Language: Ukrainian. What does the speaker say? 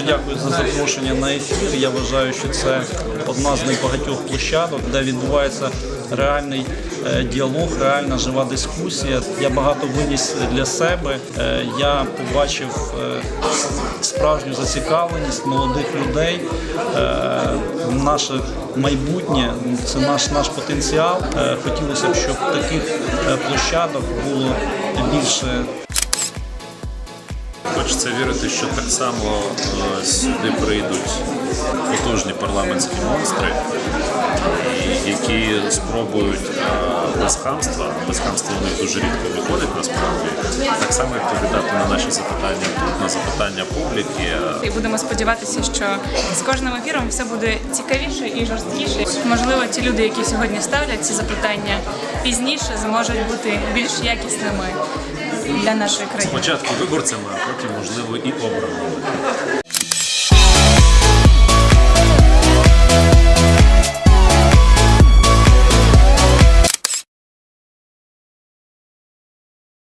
дякую за запрошення на ефір. Я вважаю, що це одна з найбагатьох площадок, де відбувається реальний е, діалог, реальна жива дискусія. Я багато виніс для себе. Е, Я побачив е, справжню зацікавленість молодих людей. Наше майбутнє це наш наш потенціал. Хотілося б, щоб таких площадок було більше Хочеться вірити, що так само е, сюди прийдуть потужні парламентські монстри, які спробують е, без хамства, без хамства у них дуже рідко виходить насправді, так само відповідати на наші запитання на запитання публіки. І будемо сподіватися, що з кожним ефіром все буде цікавіше і жорсткіше. Можливо, ті люди, які сьогодні ставлять ці запитання пізніше, зможуть бути більш якісними для нашої країни. Спочатку виборцями, а потім, можливо, і обраними.